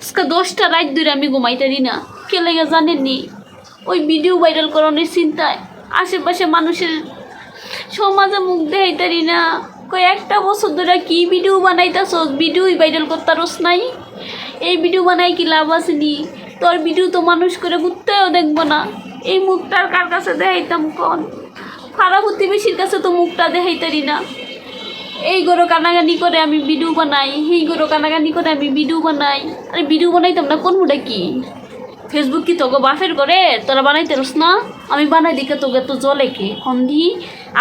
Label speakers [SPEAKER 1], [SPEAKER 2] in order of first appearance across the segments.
[SPEAKER 1] আজকে দশটা রাত ধরে আমি ঘুমাইতারি না। কে লেগে জানেননি? ওই ভিডিও ভাইরাল করানোর চিন্তায় আশেপাশে মানুষের সমাজে মুখ দেখাইতারি না। কই একটা বছর ধরে কি ভিডিও বানাইতাছ? ভিডিওই ভাইরাল করতারস নাই? এই ভিডিও বানাই কি লাভ আসেনি তোর ভিডিও তো মানুষ করে ঘুরতেও দেখব না। এই মুখটার কার কাছে দেখাইতাম কন? খারাপ প্রতিবেশীর কাছে তো মুখটা দেখাইতারি না। এই গরো কানাগানি করে আমি ভিডিও বানাই এই গরো কানাগানি করে আমি ভিডিও বানাই। আরে ভিডিও বানাইতাম না, কোন মুডা কি? ফেসবুক কি তোকে বাফের করে? তোরা বানাইতে রস না? আমি বানাই দিকে তোকে তো জলে কে? সন্ধি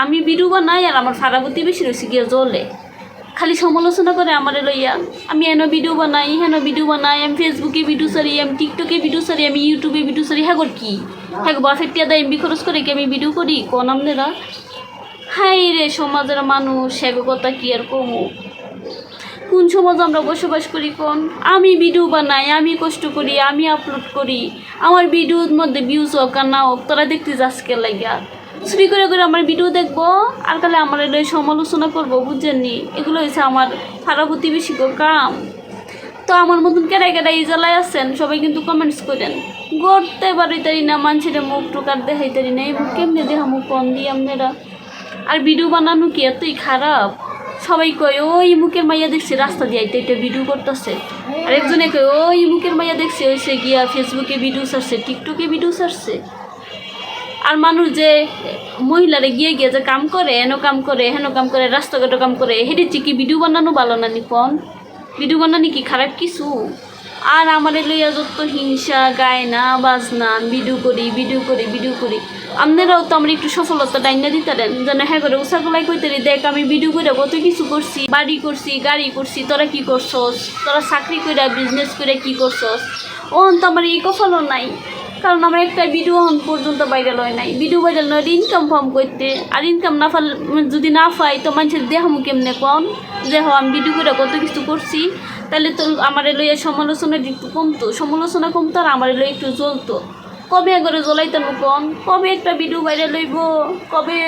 [SPEAKER 1] আমি ভিডিও বানাই আর আমার ফারাবতী বেশি রয়েছে গিয়ে জলে খালি সমালোচনা করে আমারে লইয়া, আমি এন ভিডিও বানাই, হেন ভিডিও বানাই, আমি ফেসবুকে ভিডিও সারি, আমি টিকটকে ভিডিও সারি, আমি ইউটিউবে ভিডিও সারি হ্যাঁ কি? হ্যাঁ বাফের টিয়া দেয় এমবি খরচ করে কি আমি ভিডিও করি? কোন হাই রে সমাজের মানুষ সেগো কথা কি আর কমু কোন সমাজ আমরা বসবাস করি কোন? আমি ভিডিও বানাই, আমি কষ্ট করি, আমি আপলোড করি। আমার ভিডিওর মধ্যে ভিউজ হোক আর না হোক, তোরা দেখতে যাস কে লাগিয়া। চুরি করে করে আমার ভিডিও দেখব, আর কালে আমার এলে সমালোচনা করব বুঝছেননি এগুলো হয়েছে আমার খারাপ প্রতিবেশী কাম। তো আমার মতন কেডাই কেডাই জ্বালায় আছেন, সবাই কিন্তু কমেন্টস করেন। গড়তে পারিতারি না, মানুষের মুখ টুকার দেখাইতারি না এই মুখ কেমনে দেহা মুখ কম দিয়ে আপনারা আর ভিডিও বানানো কি এতই খারাপ? সবাই কয়, ওই মুখের মাইয়া দেখছি, রাস্তা দিয়ে এটা ভিডিও করতেছে। আর একজনে কয়, ওই মুখের মাইয়া দেখছি ওইসে গিয়া ফেসবুকে ভিডিও ছাড়ছে টিকটকে ভিডিও ছাড়ছে। আর মানুষ যে মহিলারা গিয়ে গিয়ে যে কাম করে, হেন কাম করে, হেন কাম করে রাস্তাঘাটে কাম করে হেঁটে কি ভিডিও বানানো ভালো না নিপন? ভিডিও বানানি কি খারাপ কিছু? আর আমার লইয়া যত হিংসা, গায়না, বাজনা বিডু করি বিডু করি বিডু করি। আপনারাও তো আমার একটু সফলতা ডাইনা দিতারেন যেন হ্যাঁ করে উসাকলাই কইতে দেখ আমি বিডু করে কত কিছু করছি, বাড়ি করছি, গাড়ি করছি, তোরা কি করছস? তোরা চাকরি করে বিজনেস করে কি করছস? ও তো আমার এই কফলও নাই। কারণ আমার একটা ভিডিও এখন পর্যন্ত ভাইরাল হয় নাই। ভিডিও ভাইরাল নয় ইনকাম ফার্ম করতে। আর ইনকাম না ফাল যদি না পাই, তো মানুষের দেহামু কেমনে কম যে হ আমি ভিডিও করে কত কিছু করছি? তাহলে তো আমার লইয়া সমালোচনা একটু কমতো। সমালোচনা কমতো আর আমার লইয়া একটু জ্বলতো। কবে একবারে জ্বলাইতাম কম? কবে একটা ভিডিও ভাইরাল হইব? কবে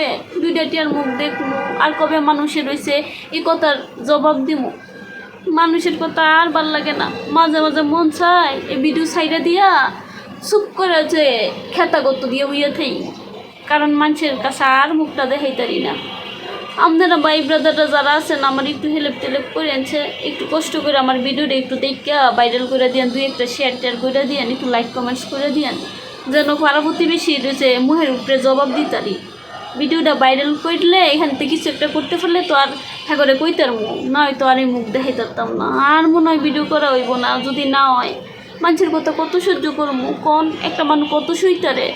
[SPEAKER 1] দুইটা টিয়ার মুখ দেখব আর কবে মানুষের রয়েছে এই কথার জবাব দিব মানুষের কথা আর ভালো লাগে না। মাঝে মাঝে মন চায় এই ভিডিও সাইডে দিয়া চুপ করে যে খেতা গত দিয়ে হইয়া থাই। কারণ মানুষের কাছে আর মুখটা দেখাইতারি না। আপনারা ভাই ব্রাদাররা যারা আছেন, আমার একটু হেল্প টেলেপ করে আনছে একটু কষ্ট করে আমার ভিডিওটা একটু দেখা ভাইরাল করে দিয়ান, দুই একটা শেয়ার টেয়ার করে দিয়ান, একটু লাইক কমেন্টস করে দিয়ান, যেন পাড়া প্রতিবেশী রয়েছে মুহের উপরে জবাব দিতারি। ভিডিওটা ভাইরাল করলে এখান থেকে কিছু একটা করতে পারলে তো আর হ্যাঁ করে কইতার মুখ নয় তো আর এই মুখ দেখাই না। আর মনে হয় ভিডিও করা হইব না। যদি না হয় মানুষের কথা কত সহ্য করব? কোন একটা মানুষ কত সইতারে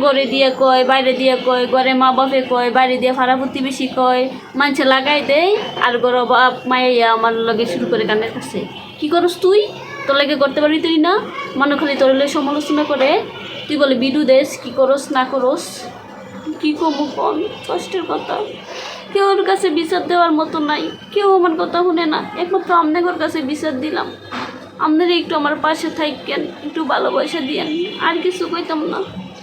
[SPEAKER 1] ঘরে দিয়ে কয়, বাইরে দিয়ে কয়, ঘরে মা বাপে কয়, বাইরে দিয়ে ভাড়া প্রতিবেশী কয়, মানুষে লাগাই দেয় আর ঘর বাপ মাইয়া আমার লগে শুরু করে গানের কাছে কি করস তুই? তোর লাগে করতে পারবি তুই না? মানুষ খালি তোর সমালোচনা করে। তুই বলে বিডু দেশ কি করস, না করস? কি করব কোন কষ্টের কথা? কেউ ওর কাছে বিচার দেওয়ার মতো নাই। কেউ আমার কথা শুনে না। একমাত্র আপনাদের কাছে বিচার দিলাম। আপনারা একটু আমার পাশে থাকেন, একটু ভালোবাসা দিয়েন। আর কিছু কইতাম না,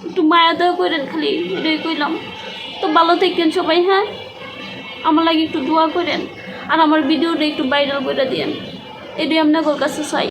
[SPEAKER 1] একটু মায়া দেওয়া করেন খালি, এটাই কইলাম। তো ভালো থাকেন সবাই হ্যাঁ? আমার লাগে একটু দোয়া করেন, আর আমার ভিডিওটা একটু ভাইরাল করে দিয়েন। এটাই আপনার কাছে চাই।